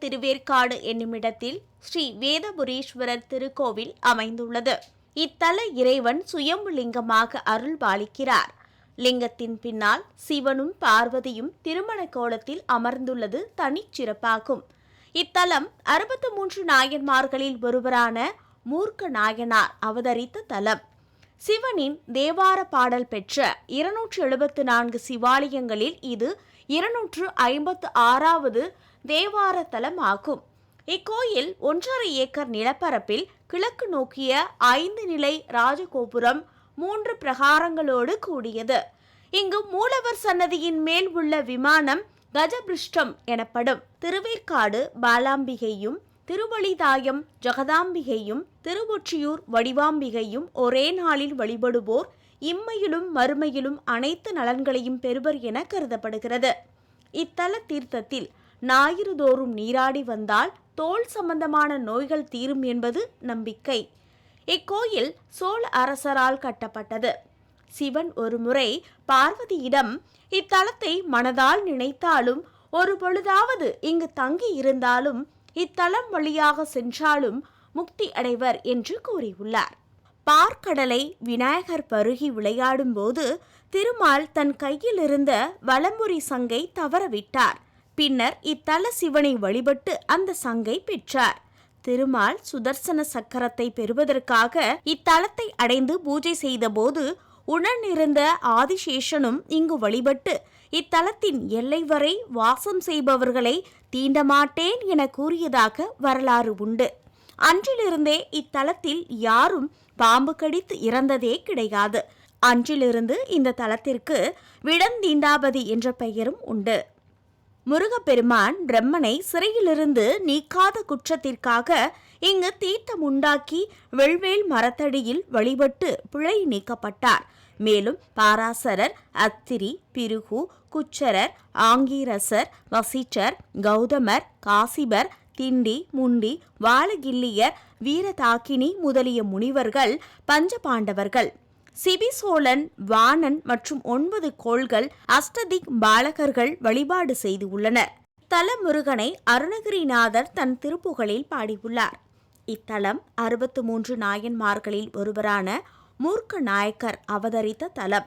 திருவேற்காடு என்னுமிடத்தில் ஸ்ரீ வேதபுரீஸ்வரர் திருக்கோவில் அமைந்துள்ளது. இத்தல இறைவன் சுயம்புலிங்கமாக அருள் பாலிக்கிறார் லிங்கத்தின் பின்னால் சிவனும் பார்வதியும் திருமண கோலத்தில் அமர்ந்துள்ளது தனிச்சிறப்பாகும் இத்தலம் அறுபத்து மூன்று நாயன்மார்களில் ஒருவரான மூர்க்க நாயனார் அவதரித்த தலம். சிவனின் தேவார பாடல் பெற்ற இருநூற்று எழுபத்து நான்கு சிவாலயங்களில் இது இருநூற்று ஐம்பத்து ஆறாவது தேவார தலமாகும் ஆகும் இக்கோயில் ஒன்றரை ஏக்கர் நிலப்பரப்பில் கிழக்கு நோக்கிய ஐந்து நிலை ராஜகோபுரம் மூன்று பிரகாரங்களோடு கூடியது. இங்கு மூலவர் சன்னதியின் மேல் உள்ள விமானம் கஜபிருஷ்டம் எனப்படும் திருவேற்காடு பாலாம்பிகையும் திருவழிதாயம் ஜெகதாம்பிகையும் திருவொற்றியூர் வடிவாம்பிகையும் ஒரே நாளில் வழிபடுவோர் இம்மையிலும் மறுமையிலும் அனைத்து நலன்களையும் பெறுவர் என கருதப்படுகிறது. இத்தல தீர்த்தத்தில் ஞாயிறுதோறும் நீராடி வந்தால் தோல் சம்பந்தமான நோய்கள் தீரும் என்பது நம்பிக்கை. இக்கோயில் சோழ அரசரால் கட்டப்பட்டது. சிவன் ஒருமுறை பார்வதியிடம் இத்தலத்தை மனதால் நினைத்தாலும் ஒரு பொழுதாவது இங்கு தங்கி இருந்தாலும் இத்தலம் வழியாக சென்றாலும் முக்தி அடைவர் என்று கூறியுள்ளார். பார்க்கடலை விநாயகர் பருகி விளையாடும்போது திருமால் தன் கையில் இருந்த வலம்புரி சங்கை தவறவிட்டார். பின்னர் இத்தல சிவனை வழிபட்டு அந்த சங்கை பெற்றார். திருமால் சுதர்சன சக்கரத்தை பெறுவதற்காக இத்தலத்தை அடைந்து பூஜை செய்தபோது உடனிருந்த ஆதிசேஷனும் இங்கு வழிபட்டு இத்தலத்தின் எல்லை வரை வாசம் செய்பவர்களை தீண்டமாட்டேன் என கூறியதாக வரலாறு உண்டு. அன்றிலிருந்தே இத்தலத்தில் யாரும் பாம்பு கடித்து இறந்ததே கிடையாது. அன்றிலிருந்து இந்த தலத்திற்கு விடந்தீண்டாபதி என்ற பெயரும் உண்டு. முருகப்பெருமான் பிரம்மனை சிறையிலிருந்து நீக்காத குற்றத்திற்காக இங்கு தீர்த்தம் உண்டாக்கி வெள்வேல் மரத்தடியில் வழிபட்டு பிழை நீக்கப்பட்டார். மேலும் பாராசரர் அத்திரி பிருகு குச்சரர் ஆங்கீரசர் வசிச்சர் கௌதமர் காசிபர் திண்டி முண்டி வாலகில்லியர் வீரதாக்கினி முதலிய முனிவர்கள் பஞ்சபாண்டவர்கள் சிபிசோழன் வாணன் மற்றும் ஒன்பது கோள்கள் அஷ்டதிக் பாலகர்கள் வழிபாடு செய்து உள்ளனர். தல முருகனை அருணகிரிநாதர் தன் திருப்புகளில் பாடியுள்ளார். இத்தலம் அறுபத்து மூன்று நாயன்மார்களில் ஒருவரான மூர்க்க நாயக்கர் அவதரித்த தலம்.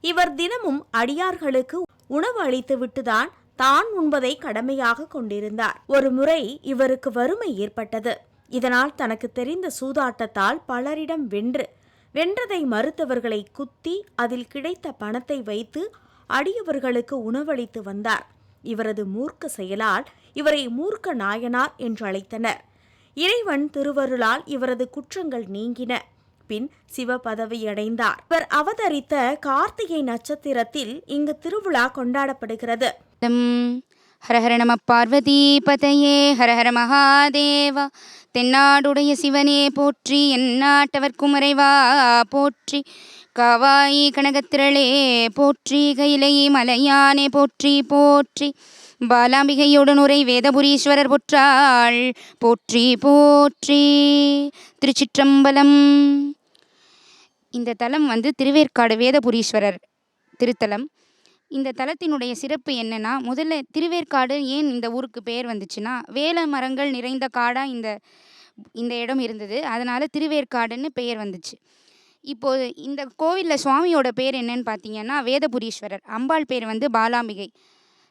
இவர் தினமும் அடியார்களுக்கு உணவு அளித்துவிட்டுதான் தான் உண்பதை கடமையாக கொண்டிருந்தார். ஒரு முறை இவருக்கு வறுமை ஏற்பட்டது. இதனால் தனக்கு தெரிந்த சூதாட்டத்தால் பலரிடம் வென்று வென்றதை மறுத்தவர்களை குத்தி அதில் கிடைத்த பணத்தை வைத்து அடியவர்களுக்கு உணவளித்து வந்தார். இவரது மூர்க்க செயலால் இவரை மூர்க்க நாயனார் என்று அழைத்தனர். இறைவன் திருவருளால் இவரது குற்றங்கள் நீங்கின. பின் சிவ பதவியடைந்தார் இவர் அவதரித்த கார்த்திகை நட்சத்திரத்தில் இங்கு திருவிழா கொண்டாடப்படுகிறது. ஹரஹர நம பார்வதி பதையே மகாதேவா. தென்னாடுடைய சிவனே போற்றி எந்நாட்டவர்க்கும் இறைவா போற்றி. காவாயி கனகத்திரளே போற்றி கைலை மலையானே போற்றி போற்றி. பாலாம்பிகையுடன் உரை வேதபுரீஸ்வரர் பொற்றாள் போற்றி போற்றி. திருச்சிற்றம்பலம். இந்த தலம் வந்து திருவேற்காடு வேதபுரீஸ்வரர் திருத்தலம். இந்த தலத்தினுடைய சிறப்பு என்னென்னா முதல்ல திருவேற்காடு ஏன் இந்த ஊருக்கு பெயர் வந்துச்சுன்னா வேல மரங்கள் நிறைந்த காடாக இந்த இந்த இடம் இருந்தது. அதனால் திருவேற்காடுன்னு பெயர் வந்துச்சு. இப்போது இந்த கோவிலில் சுவாமியோட பேர் என்னன்னு பார்த்தீங்கன்னா வேதபுரீஸ்வரர். அம்பாள் பேர் வந்து பாலாம்பிகை.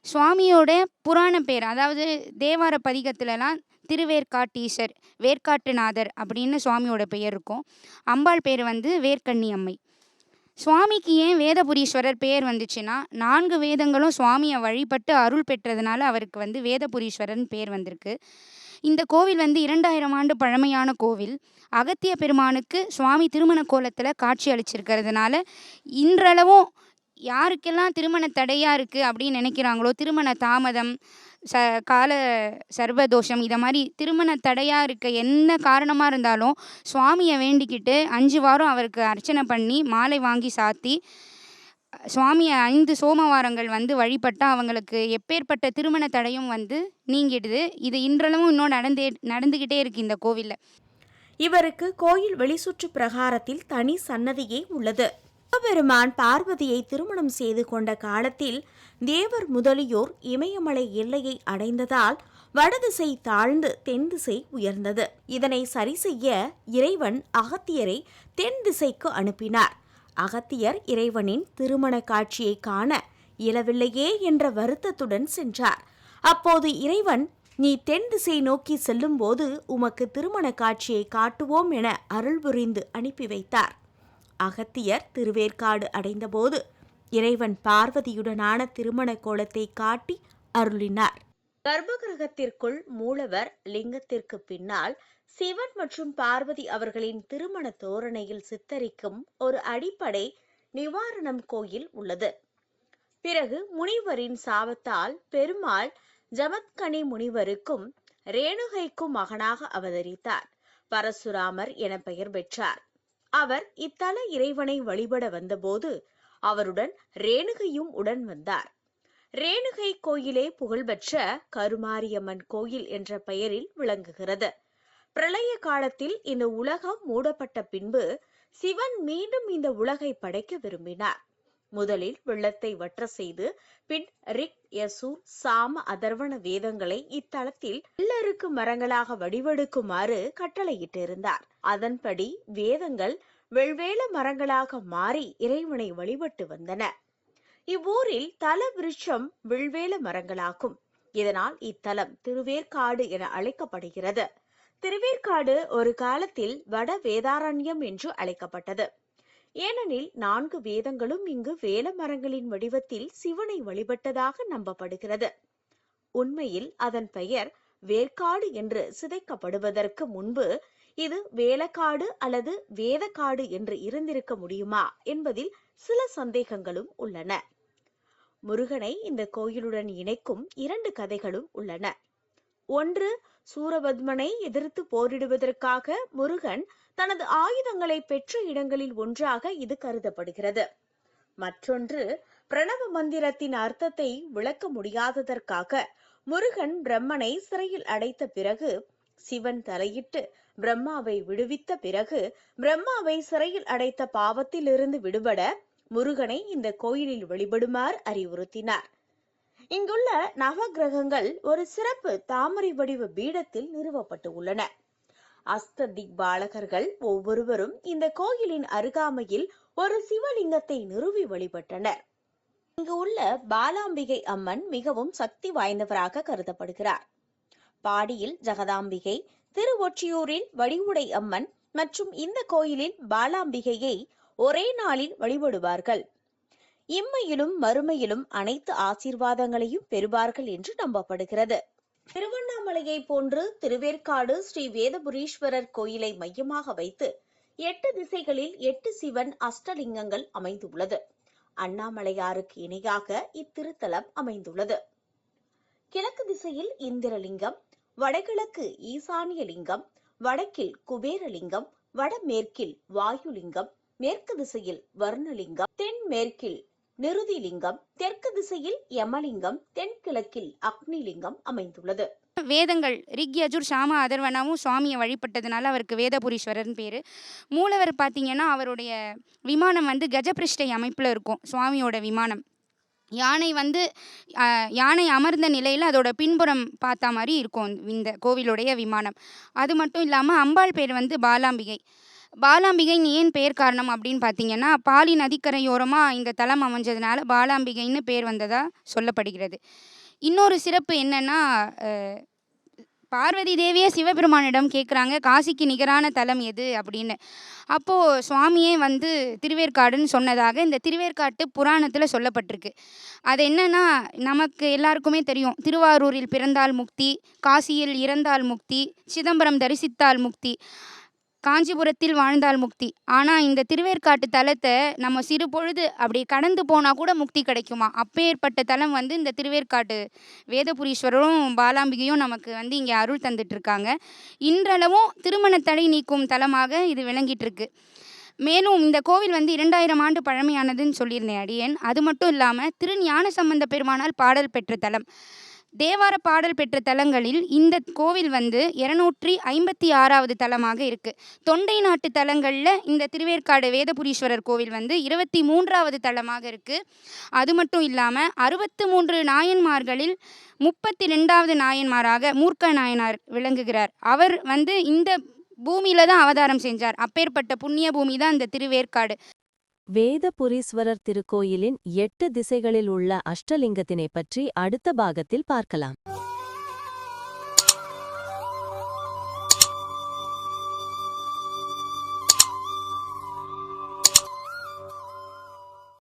சுவாமியோட புராண பேர் அதாவது தேவார பதிகத்துலலாம் திருவேற்காட்டீசர் வேர்க்காட்டுநாதர் அப்படின்னு சுவாமியோட பெயர் இருக்கும். அம்பாள் பேர் வந்து வேர்க்கண்ணி அம்மை சுவாமிக்கு ஏன் வேதபுரீஸ்வரர் பேர் வந்துச்சுன்னா நான்கு வேதங்களும் சுவாமியை வழிபட்டு அருள் பெற்றதுனால அவருக்கு வந்து வேதபுரீஸ்வரர்னு பேர் வந்திருக்கு. இந்த கோவில் வந்து இரண்டாயிரம் ஆண்டு பழமையான கோவில். அகத்திய பெருமானுக்கு சுவாமி திருமண கோலத்தில் காட்சி அளிச்சிருக்கிறதுனால இன்றளவும் யாருக்கெல்லாம் திருமண தடையாக இருக்குது அப்படின்னு நினைக்கிறாங்களோ திருமண தாமதம் ச கால சர்வதோஷம் இதை மாதிரி திருமண தடையாக இருக்க என்ன காரணமாக இருந்தாலும் சுவாமியை வேண்டிக்கிட்டு அஞ்சு வாரம் அவருக்கு அர்ச்சனை பண்ணி மாலை வாங்கி சாத்தி சுவாமியை ஐந்து சோமவாரங்கள் வந்து வழிபட்டால் அவங்களுக்கு எப்பேற்பட்ட திருமண தடையும் வந்து நீங்கிடுது. இது இன்றளவும் இன்னும் நடந்தே நடந்துக்கிட்டே இருக்குது இந்த கோவிலில். இவருக்கு கோயில் வெளிசுற்று பிரகாரத்தில் தனி சன்னதியே உள்ளது. சிவபெருமான் பார்வதியை திருமணம் செய்து கொண்ட காலத்தில் தேவர் முதலியோர் இமயமலை எல்லையை அடைந்ததால் வடதிசை தாழ்ந்து தென் திசை உயர்ந்தது. இதனை சரி செய்ய இறைவன் அகத்தியரை தென் திசைக்கு அனுப்பினார். அகத்தியர் இறைவனின் திருமண காட்சியை காண இயலவில்லையே என்ற வருத்தத்துடன் சென்றார். அப்போது இறைவன் நீ தென் திசை நோக்கி செல்லும்போது உமக்கு திருமண காட்சியை காட்டுவோம் என அருள் புரிந்து அனுப்பி வைத்தார். அகத்தியர் திருவேற்காடு அடைந்தபோது இறைவன் பார்வதியுடனான திருமண கோலத்தை காட்டி அருளினார். கர்ப்பகிரகத்திற்குள் மூலவர் லிங்கத்திற்கு பின்னால் சிவன் மற்றும் பார்வதி அவர்களின் திருமண தோரணையில் சித்தரிக்கும் ஒரு அடிப்படை நிவாரணம் கோயில் உள்ளது. பிறகு முனிவரின் சாபத்தால் பெருமாள் ஜமத்கனி முனிவருக்கும் ரேணுகைக்கும் மகனாக அவதரித்தார். பரசுராமர் என பெயர் பெற்றார். அவர் இத்தல இறைவனை வழிபட வந்தபோது அவருடன் ரேணுகையும் உடன் வந்தார். ரேணுகை கோயிலே புகழ்பெற்ற கருமாரியம்மன் கோயில் என்ற பெயரில் விளங்குகிறது. பிரளய காலத்தில் இந்த உலகம் மூடப்பட்ட பின்பு சிவன் மீண்டும் இந்த உலகை படைக்க விரும்பினார். முதலில் வெள்ளத்தை வற்ற செய்து பின் ரிக் யசூர் சாம அதர்வண வேதங்களை இத்தலத்தில் எல்லருக்கு மரங்களாக வடிவெடுக்குமாறு கட்டளையிட்டிருந்தார். அதன்படி வேதங்கள் வெள்வேல மரங்களாக மாறி இறைவனை வழிபட்டு வந்தன. இவ்வூரில் தல விருட்சம் வில்வேல மரங்களாகும். இதனால் இத்தலம் திருவேற்காடு என அழைக்கப்படுகிறது. திருவேற்காடு ஒரு காலத்தில் வட வேதாரண்யம் என்று அழைக்கப்பட்டது. ஏனெனில் நான்கு வேதங்களும் இங்கு வேல மரங்களின் வடிவத்தில் சிவனை வழிபட்டதாக நம்பப்படுகிறது. உண்மையில் அதன் பெயர் வேர்க்காடு என்று சிதைக்கப்படுவதற்கு முன்பு இது வேலக்காடு அல்லது வேதக்காடு என்று இருந்திருக்க முடியுமா என்பதில் சில சந்தேகங்களும் உள்ளன. முருகனை இந்த கோயிலுடன் இணைக்கும் இரண்டு கதைகளும் உள்ளன. ஒன்று சூரபத்மனை எதிர்த்து போரிடுவதற்காக முருகன் தனது ஆயுதங்களை பெற்ற இடங்களில் ஒன்றாக இது கருதப்படுகிறது. மற்றொன்று பிரணவ மந்திரத்தின் அர்த்தத்தை விளக்க முடியாததற்காக முருகன் பிரம்மனை சிறையில் அடைத்த பிறகு சிவன் தலையிட்டு பிரம்மாவை விடுவித்த பிறகு பிரம்மாவை சிறையில் அடைத்த பாவத்திலிருந்து விடுபட முருகனை இந்த கோயிலில் வழிபடுமாறு அறிவுறுத்தினார். இங்குள்ள நவகிரகங்கள் ஒரு சிறப்பு தாமரை வடிவ பீடத்தில் நிறுவப்பட்டு உள்ளன. அஸ்த திக்பாலகர்கள் ஒவ்வொருவரும் இந்த கோயிலின் அருகாமையில் ஒரு சிவலிங்கத்தை நிறுவி வழிபட்டனர். இங்கு உள்ள பாலாம்பிகை அம்மன் மிகவும் சக்தி வாய்ந்தவராக கருதப்படுகிறார். பாடியில் ஜெகதாம்பிகை திருவொற்றியூரில் வடிவுடை அம்மன் மற்றும் இந்த கோயிலில் பாலாம்பிகையை ஒரே நாளில் வழிபடுவார்கள். இம்மையிலும் மறுமையிலும் அனைத்து ஆசீர்வாதங்களையும் பெறுவார்கள் என்று நம்பப்படுகிறது. திருவண்ணாமலையை போன்று திருவேற்காடு ஸ்ரீ வேதபுரீஸ்வரர் கோயிலை மையமாக வைத்து எட்டு திசைகளில் எட்டு சிவன் அஷ்டலிங்கங்கள் அமைந்துள்ளது. அண்ணாமலையாருக்கு இணையாக இத்திருத்தலம் அமைந்துள்ளது. கிழக்கு திசையில் இந்திரலிங்கம் வடகிழக்கு ஈசானிய லிங்கம் வடக்கில் குபேரலிங்கம் வடமேற்கில் வாயுலிங்கம் மேற்கு திசையில் வர்ணலிங்கம் தென்மேற்கில் நிருதிலிங்கம் தெற்கு திசையில் யமலிங்கம் தென்கிழக்கில் அக்னிலிங்கம் அமைந்துள்ளது. வேதங்கள் ரிக் யஜுர் சாம அதர்வனாவும் சுவாமியை வழிபட்டதுனால அவருக்கு வேதபுரீஸ்வரர்னு பேர். மூலவர் பார்த்தீங்கன்னா அவருடைய விமானம் வந்து கஜபிருஷ்டை அமைப்பில் இருக்கும் சுவாமியோட விமானம். யானை வந்து யானை அமர்ந்த நிலையில் அதோட பின்புறம் பார்த்தா மாதிரி இருக்கும் இந்த கோவிலுடைய விமானம். அது மட்டும் இல்லாமல் அம்பாள் பேர் வந்து பாலாம்பிகை. பாலாம்பிகைன்னு ஏன் பேர் காரணம் அப்படின்னு பார்த்தீங்கன்னா பாலி நதிக்கரையோரமாக இந்த தலம் அமைஞ்சதுனால பாலாம்பிகைன்னு பேர் வந்ததாக சொல்லப்படுகிறது. இன்னொரு சிறப்பு என்னென்னா பார்வதி தேவியே சிவபெருமானிடம் கேட்குறாங்க காசிக்கு நிகரான தலம் எது? அப்படின்னு. அப்போது சுவாமியே வந்து திருவேற்காடுன்னு சொன்னதாக இந்த திருவேற்காட்டு புராணத்தில் சொல்லப்பட்டிருக்கு. அது என்னன்னா நமக்கு எல்லாருக்குமே தெரியும். திருவாரூரில் பிறந்தால் முக்தி காசியில் இறந்தால் முக்தி சிதம்பரம் தரிசித்தால் முக்தி. காஞ்சிபுரத்தில் வாழ்ந்தால் முக்தி. ஆனால் இந்த திருவேற்காட்டு தலத்தை நம்ம சிறு பொழுது அப்படி கடந்து போனால் கூட முக்தி கிடைக்குமா? அப்பேற்பட்ட தலம் வந்து இந்த திருவேற்காட்டு வேதபுரீஸ்வரரும் பாலாம்பிகையும் நமக்கு வந்து இங்கே அருள் தந்துட்டுருக்காங்க. இன்றளவும் திருமண தடை நீக்கும் தலமாக இது விளங்கிட்டு இருக்கு மேலும் இந்த கோவில் வந்து இரண்டாயிரம் ஆண்டு பழமையானதுன்னு சொல்லியிருந்தேன் அடியேன். அது மட்டும் இல்லாமல் திரு ஞான சம்பந்த பெருமானால் பாடல் பெற்ற தலம். தேவார பாடல் பெற்ற தலங்களில் இந்த கோவில் வந்து இருநூற்றி ஐம்பத்தி ஆறாவது தலமாக இருக்கு. தொண்டை நாட்டு தலங்களில் இந்த திருவேற்காடு வேதபுரீஸ்வரர் கோவில் வந்து இருபத்தி மூன்றாவது தலமாக இருக்கு. அது மட்டும் இல்லாமல் அறுபத்து மூன்று நாயன்மார்களில் முப்பத்தி ரெண்டாவது நாயன்மாராக மூர்க்க நாயனார் விளங்குகிறார். அவர் வந்து இந்த பூமியில தான் அவதாரம் செஞ்சார். அப்பேற்பட்ட புண்ணிய பூமி தான் இந்த திருவேற்காடு. வேதபுரீஸ்வரர் திருக்கோயிலின் எட்டு திசைகளில் உள்ள அஷ்டலிங்கத்தினை பற்றி அடுத்த பாகத்தில் பார்க்கலாம்.